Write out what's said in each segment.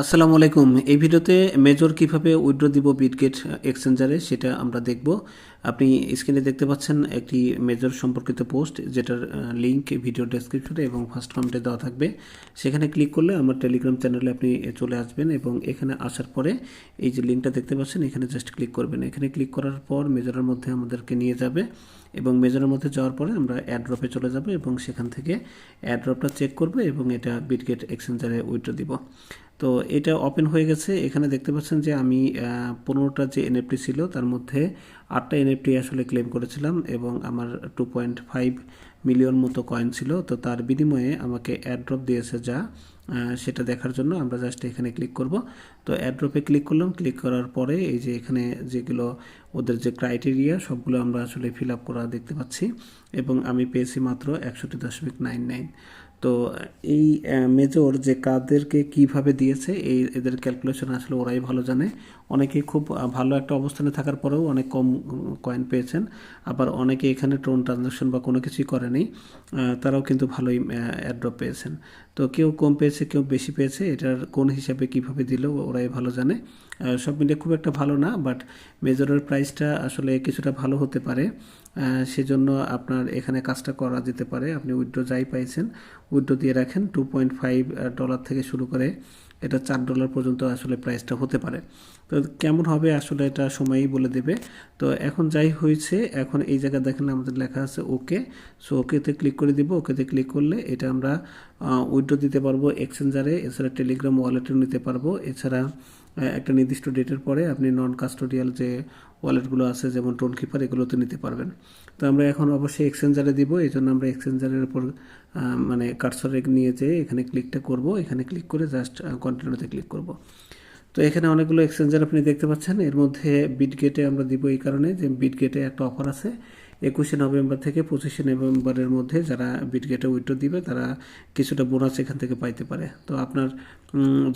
আসসালামু আলাইকুম। এই ভিডিওতে মেজর কীভাবে উইথড্র দিব বিটগেট এক্সচেঞ্জারে সেটা আমরা দেখব। আপনি স্ক্রিনে দেখতে পাচ্ছেন একটি মেজর সম্পর্কিত পোস্ট, যেটার লিঙ্ক ভিডিও ডেসক্রিপশনে এবং ফার্স্ট কমেন্টে দেওয়া থাকবে। সেখানে ক্লিক করলে আমার টেলিগ্রাম চ্যানেলে আপনি চলে আসবেন এবং এখানে আসার পরে এই যে লিঙ্কটা দেখতে পাচ্ছেন, এখানে জাস্ট ক্লিক করবেন। এখানে ক্লিক করার পর মেজরের মধ্যে আমাদেরকে নিয়ে যাবে এবং মেজরের মধ্যে যাওয়ার পরে আমরা অ্যাড্রপে চলে যাব এবং সেখান থেকে অ্যাড্রপটা চেক করব এবং এটা বিটগেট এক্সচেঞ্জারে উইথড্র দিব। তো এটা ওপেন হয়ে গেছে। এখানে দেখতে পাচ্ছেন যে আমি পনেরোটা যে এনএফটি ছিল, তার মধ্যে আটটা এনএফটি আসলে ক্লেম করেছিলাম এবং আমার টু পয়েন্ট ফাইভ মিলিয়ন মতো কয়েন ছিল। তো তার বিনিময়ে আমাকে অ্যাড্রপ দিয়েছে যা সেটা দেখার জন্য আমরা জাস্ট এখানে ক্লিক করব। তো অ্যাড্রপে ক্লিক করলাম। ক্লিক করার পরে এই যে এখানে যেগুলো ওদের যে ক্রাইটেরিয়া সবগুলো আমরা আসলে ফিল আপ করা দেখতে পাচ্ছি এবং আমি পেয়েছি মাত্র একষট্টি দশমিক নাইন নাইন। তো এই মেজর যে কাদেরকে কীভাবে দিয়েছে, এই এদের ক্যালকুলেশন আসলে ওরাই ভালো জানে। অনেকে খুব ভালো একটা অবস্থানে থাকার পরেও অনেক কম কয়েন পেয়েছেন। আবার অনেকে এখানে টোন ট্রানজাকশন বা কোনো কিছুই করেনি তারাও কিন্তু ভালোই অ্যাড্রপ পেয়েছেন। তো কেউ কম পেয়েছে, কেউ বেশি পেয়েছে, এটার কোন হিসাবে কীভাবে দিল, ওরাই ভালো জানে। সব মিলিয়ে খুব একটা ভালো না বাট মেজরের প্রাইসটা আসলে কিছুটা ভালো হতে পারে। সেজন্য আপনার এখানে কাজটা করা যেতে পারে। আপনি উইড্রো যাই পাইছেন উইড্রো দিয়ে রাখেন। টু পয়েন্ট ফাইভ ডলার থেকে শুরু করে এটা চার ডলার পর্যন্ত আসলে প্রাইসটা হতে পারে। তো কেমন হবে আসলে এটা সময়ই বলে দেবে। তো এখন যাই হয়েছে, এখন এই জায়গায় দেখেন আমাদের লেখা আছে ওকে সো ওকেতে ক্লিক করে দিব। ওকেতে ক্লিক করলে এটা আমরা উইড্রো দিতে পারব এক্সচেঞ্জারে এছাড়া টেলিগ্রাম ওয়ালেটেও নিতে পারব। এছাড়া একটা নির্দিষ্ট ডেটের পরে আপনি নন কাস্টোডিয়াল যে ওয়ালেটগুলো আছে, যেমন টোন কিপার এগুলোতে নিতে পারবেন। তো আমরা এখন অবশ্যই এক্সচেঞ্জারে দিব। এই জন্য আমরা এক্সচেঞ্জারের উপর মানে কার্সরে নিয়ে যেয়ে এখানে ক্লিকটা করব। এখানে ক্লিক করে জাস্ট কন্টিনিউতে ক্লিক করব। তো এখানে অনেকগুলো এক্সচেঞ্জার আপনি দেখতে পাচ্ছেন। এর মধ্যে বিটগেটে আমরা দিব এই কারণে যে বিটগেটে একটা অফার আছে। একুশে নভেম্বর থেকে পঁচিশে নভেম্বরের মধ্যে যারা বিটগেটে উইথড্র দিবে, তারা কিছুটা বোনাস এখান থেকে পাইতে পারে। তো আপনার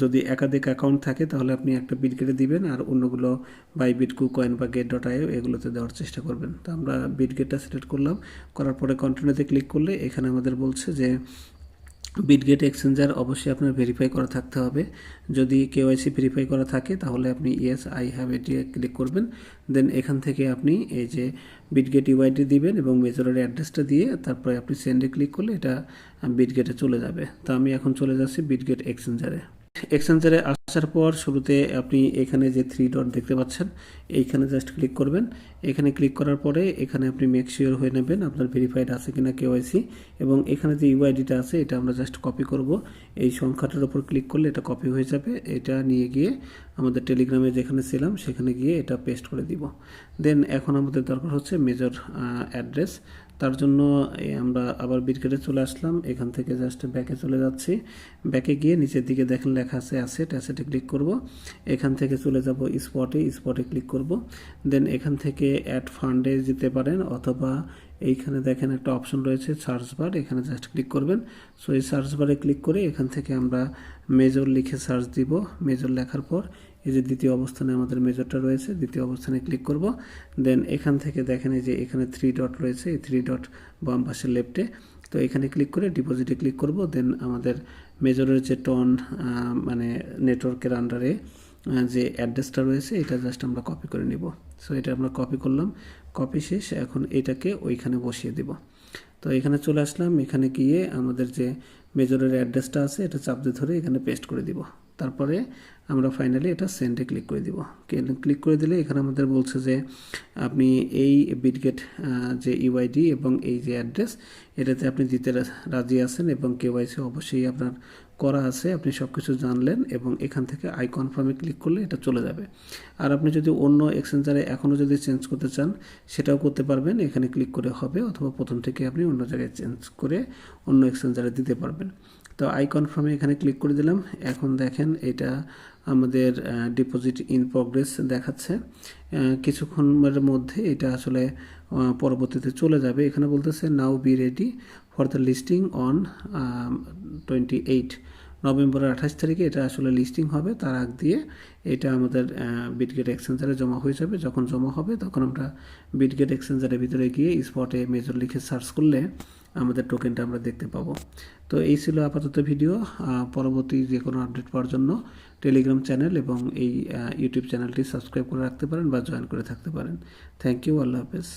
যদি একাধিক অ্যাকাউন্ট থাকে, তাহলে আপনি একটা বিটগেটে দিবেন আর অন্যগুলো বাই বিটকু কয়েন বা গেট ডট আইও এগুলোতে দেওয়ার চেষ্টা করবেন। তো আমরা বিটগেটটা সিলেক্ট করলাম। করার পরে কন্টিনিউতে ক্লিক করলে এখানে আমাদের বলছে যে বিটগেট এক্সচেঞ্জার অবশ্যই আপনার ভেরিফাই করা থাকতে হবে। যদি কেওয়াইসি ভেরিফাই করা থাকে, তাহলে আপনি ইয়েস আই হ্যাভ এটি ক্লিক করবেন। দেন এখান থেকে আপনি এই যে বিটগেট ইউআইডি দিবেন এবং মেজরের অ্যাড্রেসটা দিয়ে তারপরে আপনি সেন্ডে ক্লিক করলে এটা বিটগেটে চলে যাবে। তো আমি এখন চলে যাচ্ছি বিটগেট এক্সচেঞ্জারে এক্সচেঞ্জারে আসার পর শুরুতে আপনি এখানে যে থ্রি ডট দেখতে পাচ্ছেন, এইখানে জাস্ট ক্লিক করবেন। এখানে ক্লিক করার পরে এখানে আপনি মেক শিওর হয়ে নেবেন আপনার ভেরিফাইড আছে কিনা কেওয়াইসি এবং এখানে যে ইউআইডিটা আছে, এটা আমরা জাস্ট কপি করব। এই সংখ্যাটার উপর ক্লিক করলে এটা কপি হয়ে যাবে। এটা নিয়ে গিয়ে আমাদের টেলিগ্রামে যেখানে ছিলাম, সেখানে গিয়ে এটা পেস্ট করে দিব। দেন এখন আমাদের দরকার হচ্ছে মেজর অ্যাড্রেস তার জন্য আমরা আবার বিটকেটে চলে আসলাম। এখান থেকে জাস্ট ব্যাকে চলে যাচ্ছি। ব্যাকে গিয়ে নিচের দিকে দেখেন লেখা আছে অ্যাসেট অ্যাসেটে ক্লিক করব। এখান থেকে চলে যাব স্পটে স্পটে ক্লিক করব। দেন এখান থেকে অ্যাড ফান্ডে যেতে পারেন অথবা এইখানে দেখেন একটা অপশন রয়েছে সার্চ বার এখানে জাস্ট ক্লিক করবেন। সো এই সার্চ বারে ক্লিক করে এখান থেকে আমরা মেজর লিখে সার্চ দিব। মেজর লেখার পর এই যে দ্বিতীয় অবস্থানে আমাদের মেজরটা রয়েছে, দ্বিতীয় অবস্থানে ক্লিক করব। দেন এখান থেকে দেখেন এই যে এখানে থ্রি ডট রয়েছে, এই থ্রি ডট বাম পাশে লেফটে তো এখানে ক্লিক করে ডিপোজিটে ক্লিক করব দেন আমাদের মেজরের যে টন মানে নেটওয়ার্কের আন্ডারে যে অ্যাড্রেসটা রয়েছে, এটা জাস্ট আমরা কপি করে নিব। সো এটা আমরা কপি করলাম কপি শেষ, এখন এটাকে ওইখানে বসিয়ে দিব। তো এখানে চলে আসলাম, এখানে গিয়ে আমাদের যে মেজরের অ্যাড্রেসটা আছে, এটা চাপ দিয়ে ধরে এখানে পেস্ট করে দিব। তারপরে আমরা ফাইনালি এটা সেন্ডে ক্লিক করে দিব। ক্লিক করে দিলে এখানে আমাদের বলছে যে আপনি এই বিটগেট যে ইউআইডি এবং এই যে অ্যাড্রেস এটাতে আপনি দিতে রাজি আছেন এবং কেওয়াইসি অবশ্যই আপনার করা আছে, আপনি সব কিছু জানলেন এবং এখান থেকে আই কনফার্মে ক্লিক করলে এটা চলে যাবে। আর আপনি যদি অন্য এক্সচেঞ্জারে এখনও যদি চেঞ্জ করতে চান, সেটাও করতে পারবেন, এখানে ক্লিক করে হবে অথবা প্রথম থেকে আপনি অন্য জায়গায় চেঞ্জ করে অন্য এক্সচেঞ্জারে দিতে পারবেন। তো আই কনফার্মে এখানে ক্লিক করে দিলাম। এখন দেখেন এটা আমাদের ডিপোজিট ইন প্রগ্রেস দেখাচ্ছে। কিছুক্ষণের মধ্যে এটা আসলে পরবর্তীতে চলে যাবে। এখানে বলতেছে now be ready for the listing on twenty eight নভেম্বরের আঠাশ তারিখে এটা আসলে লিস্টিং হবে। তার আগ দিয়ে এটা আমাদের বিটগেট এক্সচেঞ্জারে জমা হয়ে যাবে। যখন জমা হবে, তখন আমরা বিটগেট এক্সচেঞ্জারের ভিতরে গিয়ে স্পটে মেজর লিখে সার্চ করলে আমাদের টোকেনটা আমরা দেখতে পাবো। তো এই ছিল আপাতত ভিডিও পরবর্তী যে কোনো আপডেট পাওয়ার জন্য টেলিগ্রাম চ্যানেল এবং এই ইউটিউব চ্যানেলটি সাবস্ক্রাইব করে রাখতে পারেন বা জয়েন করে থাকতে পারেন। থ্যাংক ইউ আল্লাহ হাফেজ।